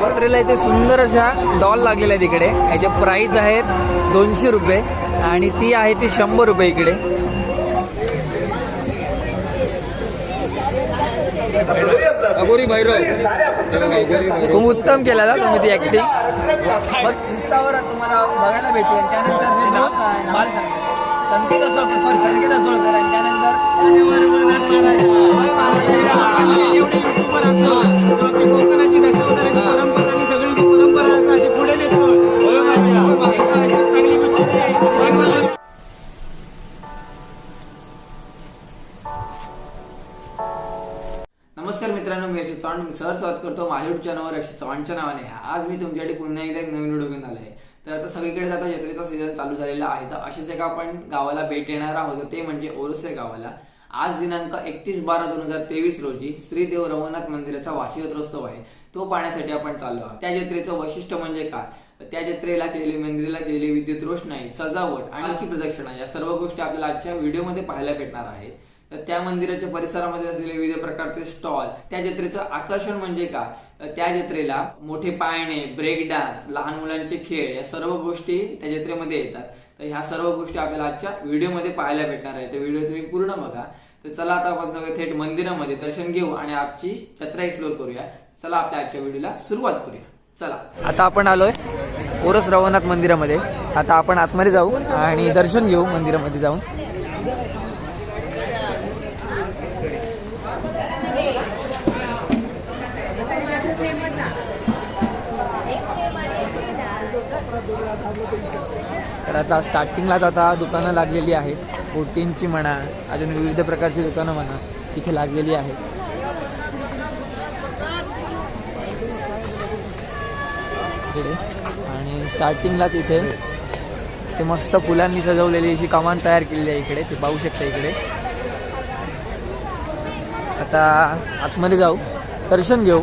जत्रेला इथे सुंदर अशा डॉल लागलेल्या आहेत इकडे. याचे प्राईज आहेत दोनशे रुपये आणि ती आहे ती शंभर रुपये इकडे. अबोरी भैरव. खूप उत्तम केला ना तुम्ही ती ऍक्टिंग मग इंस्टावर तुम्हाला बघायला भेटेल. त्यानंतर मी नाव काय? सांगतो. संकेत असोळकर सॉरी संकेत असोळकर आणि त्यानंतर कोकणाची दशावताराची परंपरा. करतो माझ्या युट्यूब चॅनलवर अशी चव्हाणच्या नावाने आज मी तुमच्यासाठी पुन्हा एकदा एक नवीन व्हिडिओ घेऊन आलो आहे तर आता सगळीकडे आता जत्रेचा सीझन चालू झालेला आहे. तर असेच एका आपण गावाला भेट देणार आहोत. ते म्हणजे ओरसे गावाला. आज दिनांक एकतीस बारा दोन हजार तेवीस रोजी श्रीदेव रघुनाथ मंदिराचा वार्षिक जत्रोत्सव आहे. तो पाहण्यासाठी आपण चाललो आहोत. त्या जत्रेचं वैशिष्ट्य म्हणजे काय? त्या जत्रेला केलेली मंदिराला केलेली विद्युत रोषणाई सजावट आणि आणखी प्रदक्षिणा या सर्व गोष्टी आपल्याला आजच्या व्हिडिओमध्ये पाहायला भेटणार आहेत. त्या मंदिराच्या परिसरामध्ये असलेले विविध प्रकारचे स्टॉल त्या जत्रेचं आकर्षण म्हणजे काय? त्या जत्रेला मोठे पाळणे ब्रेक डान्स लहान मुलांचे खेळ या सर्व गोष्टी त्या जत्रेमध्ये येतात. तर ह्या सर्व गोष्टी आपल्याला आजच्या व्हिडिओमध्ये पाहायला भेटणार आहे तर व्हिडिओ तुम्ही पूर्ण बघा. तर चला आता आपण जाऊया थेट मंदिरामध्ये दर्शन घेऊ आणि आजची जत्रा एक्सप्लोर करूया. चला आपल्या आजच्या व्हिडिओला सुरुवात करूया. चला. आता आपण आलोय ओरस रवनाथ मंदिरामध्ये. आता आपण आतमध्ये जाऊ आणि दर्शन घेऊ मंदिरामध्ये जाऊन. तर आता स्टार्टिंगलाच आता दुकानं लागलेली आहेत. बोटींची म्हणा अजून विविध प्रकारची दुकानं म्हणा तिथे लागलेली आहेत. इकडे. आणि स्टार्टिंगलाच इथे. ते मस्त फुलांनी सजवलेली अशी कमान तयार केलेली आहे इकडे ते पाहू शकता इकडे. आता आतमध्ये जाऊ. दर्शन घेऊ.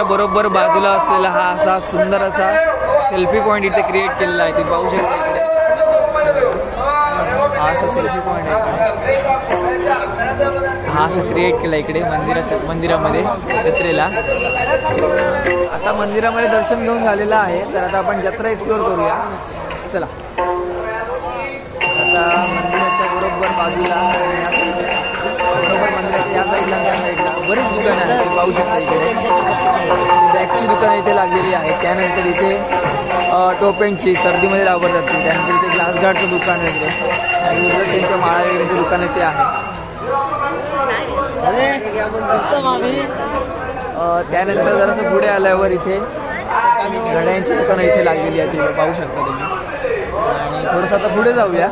मंदिराच्या बरोबर बाजूला असलेला हा असा सुंदर असा सेल्फी पॉइंट इथे क्रिएट केलेला आहे. तुम्ही पाहू शकता इकडे. हा असा सेल्फी पॉइंट आहे हा असा क्रिएट केला इकडे मंदिरा मंदिरामध्ये जत्रेला. आता मंदिरामध्ये दर्शन घेऊन झालेलं आहे. तर आता आपण जत्रा एक्सप्लोर करूया. चला. आता मंदिराच्या बरोबर बाजूला मंदिराच्या या साईडला आणि त्या साईडला बरीच दुकानं आहेत पाहू शकता इकडे बॅगची दुकानं इथे लागलेली आहेत. त्यानंतर इथे टोप्यांची सर्दीमध्ये वापरतात. त्यानंतर इथे ग्लास गार्डचं दुकान वगैरे. आणि उद्रतींच्या माळा वगैरेचे दुकान इथे आहे. त्यानंतर जरासं पुढे आल्यावर इथे घड्यांची दुकानं इथे लागलेली आहेत. पाहू शकता तुम्ही. आणि थोडंसं आता पुढे जाऊया.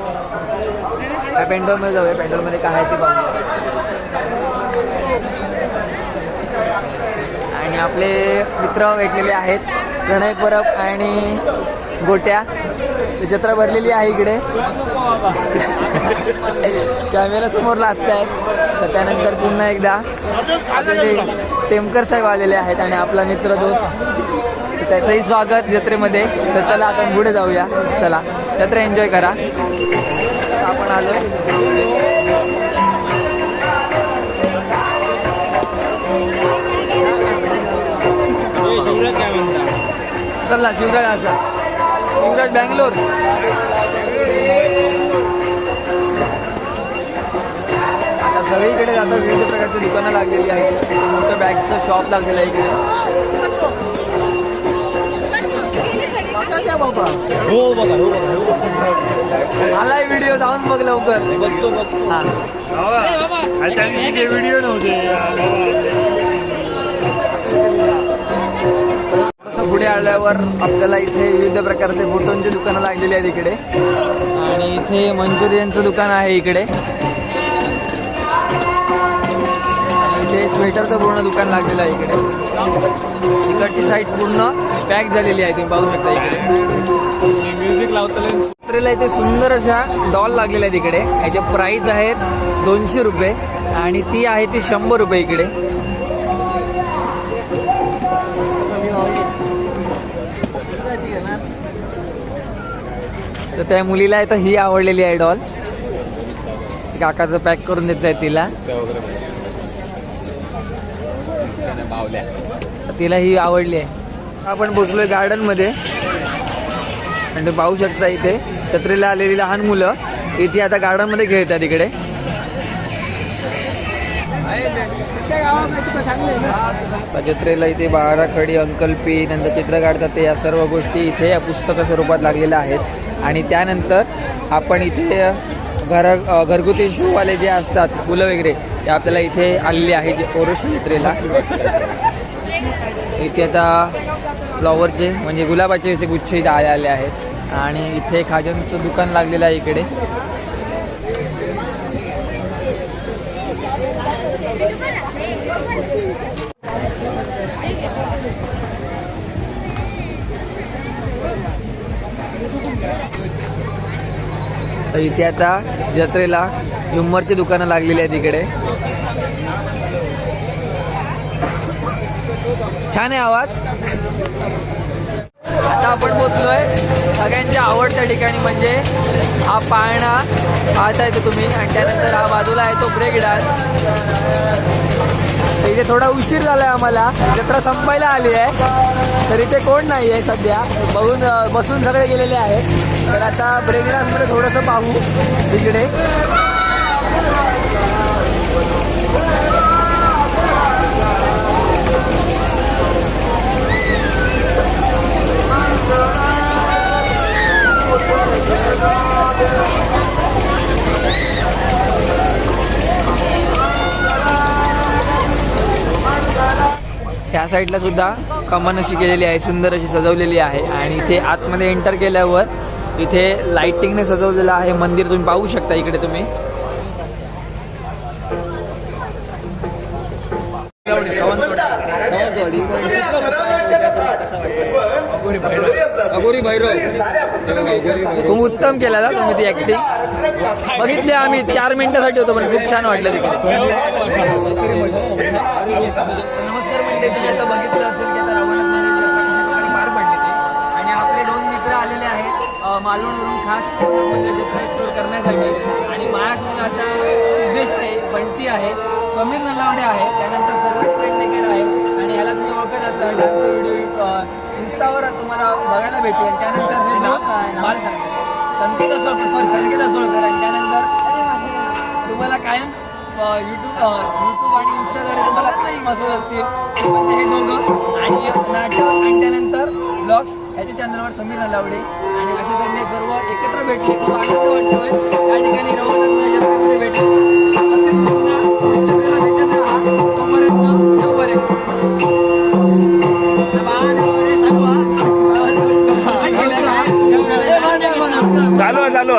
त्या पेंडॉलमध्ये जाऊया. पेंडॉलमध्ये काय आहे ते पाहूया आणि आपले मित्र भेटलेले आहेत. प्रणय परब आणि गोट्या. ती जत्रा भरलेली आहे इकडे. कॅमेरा समोर लाजत आहेत. तर त्यानंतर पुन्हा एकदा टेमकर साहेब आलेले आहेत आणि आपला मित्र दोस्त. त्याचंही स्वागत जत्रेमध्ये. तर चला आपण पुढे जाऊया. चला जत्रा एन्जॉय करा. आपण आलो. शिवराज चला शिवराज असा. शिवराज बँगलोर. आता सगळीकडे आता विविध प्रकारची दुकानं लागलेली आहेत. मोठं बॅगचं शॉप लागलेलं आहे इकडे. हो बघा हो बघा हो बघा. आलाय व्हिडिओ जाऊन बघ लवकर. बघतो बघतो. हा. व्हिडिओ नव्हते पुढे आल्यावर आपल्याला इथे विविध प्रकारचे फोटोंची दुकानं लागलेली आहेत इकडे. आणि इथे मंचुरियनचं दुकान आहे इकडे. इथे स्वेटरचं पूर्ण दुकान लागलेलं आहे इकडे. इकडची साईड पूर्ण पॅक झालेली आहे तुम्ही पाहू शकता इकडे. म्युझिक लावतो जत्रेला इथे सुंदर अशा डॉल लागलेल्या आहेत इकडे. ह्याचे प्राईज आहेत दोनशे रुपये आणि ती आहे ती शंभर रुपये इकडे. तर त्या मुलीला तर ही आवडलेली आहे डॉल काकाचं पॅक करून देत आहे तिला. बावल्या. तिला ही आवडली आहे. आपण पोचलोय गार्डनमध्ये आणि पाहू शकता इथे जत्रेला आलेली लहान मुलं इथे आता गार्डनमध्ये खेळतात इकडे. जत्रेला इथे बाराखडी अंकल्पी नंतर चित्र काढतात. ते या सर्व गोष्टी इथे या पुस्तक स्वरूपात लागलेल्या आहेत. आणि त्यानंतर आपण इथे घर घरगुती शूवाले जे असतात फुलं वगैरे ते आपल्याला इथे आलेले आहेत पौरुष जत्रेला इथे आता फ्लॉवरचे म्हणजे गुलाबाचे असे गुच्छ इथे आले आले आहेत. आणि इथे खाजांचं दुकान लागलेलं आहे इकडे. तर इथे आता जत्रेला झुम्मरची दुकानं लागलेली आहेत इकडे. छान आहे आवाज. आता आपण पोचलोय सगळ्यांच्या आवडत्या ठिकाणी म्हणजे हा पाळणा पाहता येतो तुम्ही. आणि त्यानंतर हा बाजूला आहे तो ब्रेक डान्स इथे थोडा उशीर झाला आहे आम्हाला. जत्रा संपायला आली आहे. तर इथे कोण नाही आहे सध्या. बघून बसून सगळे गेलेले आहेत. तर आता ब्रेक डान्समध्ये थोडंसं पाहू. इकडे. ह्या साईडला सुद्धा कमान अशी केलेली आहे सुंदर अशी सजवलेली आहे आणि इथे आतमध्ये एंटर केल्यावर इथे लाइटिंगने सजवलेलं आहे मंदिर. तुम्ही पाहू शकता इकडे तुम्ही. अगोरी भैरव. खूप उत्तम केला ना तुम्ही ती ऍक्टिंग बघितली आम्ही चार मिनिटासाठी होतो पण खूप छान वाटलं तिकडे. नमस्कार मंडळी तुम्ही आता बघितलं असेल की आता रघुनाथ प्रकारे पार पडले ते. आणि आपले दोन मित्र आलेले आहेत मालवणवरून खास म्हणजे जत्रा एक्सप्लोर करण्यासाठी. आणि माझ्यासमोर आता सिद्धेश आहे बंटी आहे समीर नलावडे आहे त्यानंतर सर्वेश पेडणेकर आहे. आणि ह्याला तुम्ही ओळखत असाल डान्सचे व्हिडिओ इंस्टावर तुम्हाला बघायला भेटेल. आणि त्यानंतर हे माल सांगतो संकेत असोळकर सॉरी संकेत असोळकर आणि त्यानंतर तुम्हाला कायम यूट्यूब यूट्यूब आणि इंस्टाद्वारे तुम्हाला काही असत असतील म्हणजे हे दोघं. आणि एक नाटक. आणि त्यानंतर ब्लॉग्स ह्याच्या चॅनलवर समीर नलावडे आणि अशा तऱ्हेने सर्व एकत्र भेटले. खूप आनंद वाटतोय. या ठिकाणी रघुनाथ जत्रेमध्ये भेटले. झालो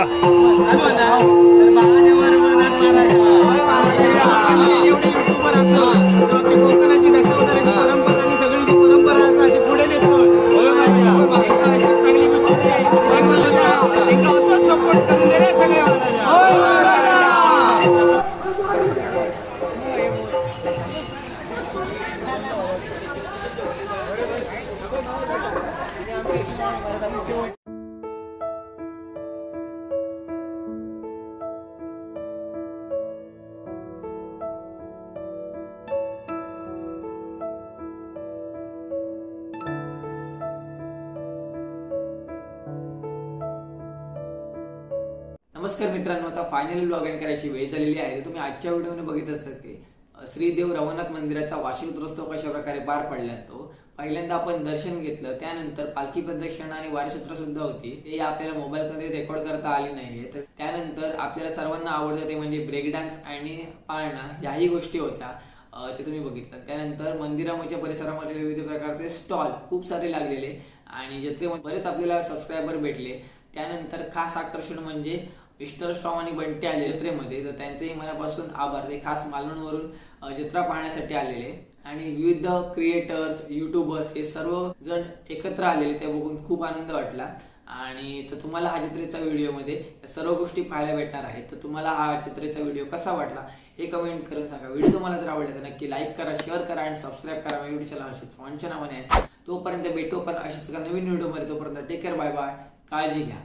नमस्कार मित्रांनो आता फायनली लॉग इन करायची वेळ झालेली आहे. तुम्ही आजच्या व्हिडिओने बघित असतात की श्रीदेव रवनाथ मंदिराचा वार्षिक उत्सव कशा प्रकारे पार पडला तो. पहिल्यांदा आपण दर्शन घेतलं त्यानंतर पालखी प्रदक्षिणा आणि वारीसूत्र सुद्धा होती. ते आपल्याला मोबाईलमध्ये रेकॉर्ड करता आली नाहीये. तर त्यानंतर आपल्याला सर्वांना आवडतं ते म्हणजे ब्रेक डान्स आणि पाळणा याही गोष्टी होत्या ते तुम्ही बघितलं. त्यानंतर मंदिरामध्ये परिसरामध्ये विविध प्रकारचे स्टॉल खूप सारे लागलेले आणि जत्रेमध्ये बरेच आपल्याला सबस्क्रायबर भेटले. त्यानंतर खास आकर्षण म्हणजे मिस्टर स्टॉम आणि बंटी आले जत्रेमध्ये तर त्यांचेही मनापासून आभार. ते खास मालवणवरून जत्रा पाहण्यासाठी आलेले. आणि विविध क्रिएटर्स युट्यूबर्स हे सर्व जण एकत्र आलेले ते बघून खूप आनंद वाटला. आणि तर तुम्हाला हा जत्रेचा व्हिडिओमध्ये या सर्व गोष्टी पाहायला भेटणार आहेत. तर तुम्हाला हा जत्रेचा व्हिडिओ कसा वाटला हे कमेंट करून सांगा. व्हिडिओ तुम्हाला जर आवडला तर नक्की लाईक करा शेअर करा आणि सबस्क्राईब करा. युट्यूब चॅनल असेच चव्हाणच्या नावाने आहे. तोपर्यंत भेटू पण अशीच का नवीन व्हिडिओमध्ये तोपर्यंत टेक केअर बाय बाय काळजी घ्या.